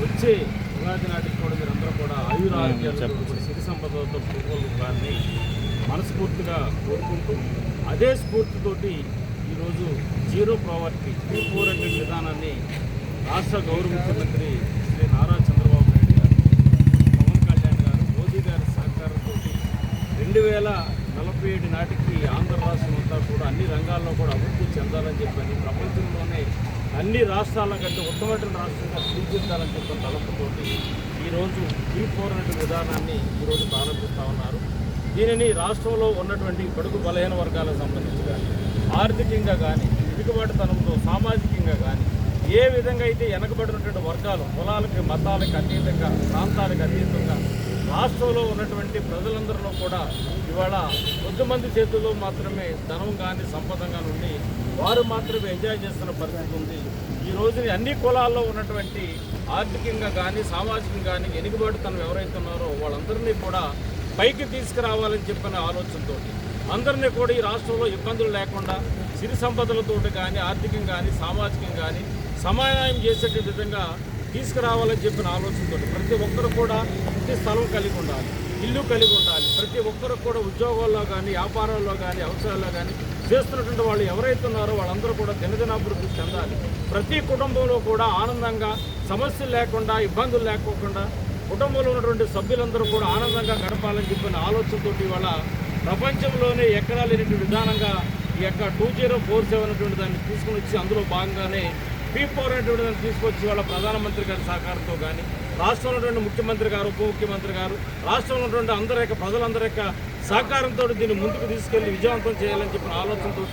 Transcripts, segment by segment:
వచ్చే ఉగాది నాటికి కూడా మీరందరూ కూడా ఆయుర ఆరోగ్యాలతో కూడా సిరి సంపదలతో పూర్వకాన్ని మనస్ఫూర్తిగా కోరుకుంటూ అదే స్ఫూర్తితోటి ఈరోజు zero poverty three four hundred విధానాన్ని రాష్ట్ర గౌరవ ముఖ్యమంత్రి శ్రీ నారా చంద్రబాబు నాయుడు గారు పవన్ కళ్యాణ్ గారు మోదీ గారి సహకారంతో రెండు వేల నలభై ఏడు నాటికి ఆంధ్ర రాష్ట్రం అంతా కూడా అన్ని రంగాల్లో కూడా అభివృద్ధి చెందాలని చెప్పని ప్రపంచంలోనే అన్ని రాష్ట్రాల కంటే ఉత్తమమైన రాష్ట్రంగా తీర్చిదిద్దాలని చెప్పిన తలపుతోటి ఈరోజు ఈ ఫోర్ హండ్రెడ్ విధానాన్ని ఈరోజు ప్రారంభిస్తూ ఉన్నారు. దీనిని రాష్ట్రంలో ఉన్నటువంటి బడుగు బలహీన వర్గాలకు సంబంధించి కానీ ఆర్థికంగా కానీ వెనుకబాటుతనంతో సామాజికంగా కానీ ఏ విధంగా అయితే వెనకబడినటువంటి వర్గాలు కులాలకి మతాలకు అతీతంగా ప్రాంతాలకు అతీతంగా రాష్ట్రంలో ఉన్నటువంటి ప్రజలందరిలో కూడా ఇవాళ కొద్దిమంది చేతుల్లో మాత్రమే ధనం కానీ సంపద కానీ ఉండి వారు మాత్రమే ఎంజాయ్ చేస్తున్న పరిస్థితి ఉంది. ఈ రోజుని అన్ని కులాల్లో ఉన్నటువంటి ఆర్థికంగా కానీ సామాజికంగా కానీ వెనుకబాటుతనం ఎవరైతే ఉన్నారో వాళ్ళందరినీ కూడా పైకి తీసుకురావాలని చెప్పిన ఆలోచనతో అందరినీ కూడా ఈ రాష్ట్రంలో ఇబ్బందులు లేకుండా సిరి సంపదలతోటి కానీ ఆర్థికంగా కానీ సామాజికంగా కానీ సమాయం చేసే విధంగా తీసుకురావాలని చెప్పిన ఆలోచనతో ప్రతి ఒక్కరు కూడా ఇంటి స్థలం కలిగి ఉండాలి ఇల్లు కలిగి ఉండాలి. ప్రతి ఒక్కరు కూడా ఉద్యోగాల్లో కానీ వ్యాపారాల్లో కానీ అవసరాల్లో కానీ చేస్తున్నటువంటి వాళ్ళు ఎవరైతే ఉన్నారో వాళ్ళందరూ కూడా దినదినాభివృద్ధి చెందాలి. ప్రతి కుటుంబంలో కూడా ఆనందంగా సమస్యలు లేకుండా ఇబ్బందులు లేకోకుండా కుటుంబంలో ఉన్నటువంటి సభ్యులందరూ కూడా ఆనందంగా గడపాలని చెప్పిన ఆలోచనతో ఇవాళ ప్రపంచంలోనే ఎక్కడా లేనటువంటి విధానంగా ఈ యొక్క టూ జీరో ఫోర్ సెవెన్ అటువంటి దాన్ని తీసుకుని వచ్చి అందులో భాగంగానే పీ ఫోర్ అనేటువంటి దాన్ని తీసుకొచ్చి వాళ్ళ ప్రధానమంత్రి గారి సహకారంతో కానీ రాష్ట్రంలో ఉన్నటువంటి ముఖ్యమంత్రి గారు ఉప ముఖ్యమంత్రి గారు రాష్ట్రంలో ఉన్నటువంటి అందరి యొక్క ప్రజలందరి యొక్క సహకారంతో దీన్ని ముందుకు తీసుకెళ్ళి విజయవంతం చేయాలని చెప్పిన ఆలోచనతో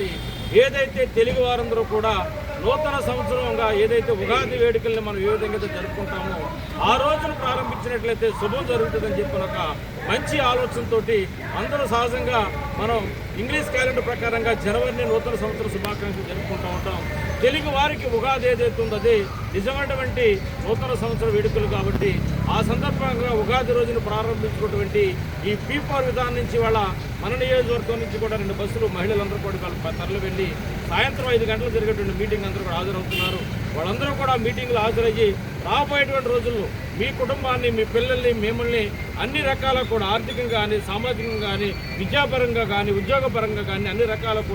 ఏదైతే తెలుగు వారందరూ కూడా నూతన సంవత్సరంగా ఏదైతే ఉగాది వేడుకల్ని మనం ఏ విధంగా జరుపుకుంటామో ఆ రోజున ప్రారంభించినట్లయితే శుభం జరుగుతుందని చెప్పిన ఒక మంచి ఆలోచనతోటి అందరూ సహజంగా మనం ఇంగ్లీష్ క్యాలెండర్ ప్రకారంగా జనవరిని నూతన సంవత్సర శుభాకాంక్షలు జరుపుకుంటూ ఉంటాం. తెలుగు వారికి ఉగాది ఏదైతే ఉందో అది నిజమైనటువంటి నూతన సంవత్సర వేడుకలు కాబట్టి ఆ సందర్భంగా ఉగాది రోజును ప్రారంభించినటువంటి ఈ పీపార్ విధానం నుంచి వాళ్ళ మన నియోజకవర్గం నుంచి కూడా రెండు బస్సులు మహిళలందరూ కూడా తరలి వెళ్ళి సాయంత్రం ఐదు గంటలు జరిగేటువంటి మీటింగ్ అందరూ కూడా హాజరవుతున్నారు. వాళ్ళందరూ కూడా మీటింగ్లో హాజరయ్యి రాబోయేటువంటి రోజుల్లో మీ కుటుంబాన్ని మీ పిల్లల్ని మిమ్మల్ని అన్ని రకాల కూడా ఆర్థికంగా కానీ సామాజికంగా కానీ విద్యాపరంగా కానీ ఉద్యోగపరంగా కానీ అన్ని రకాల కూడా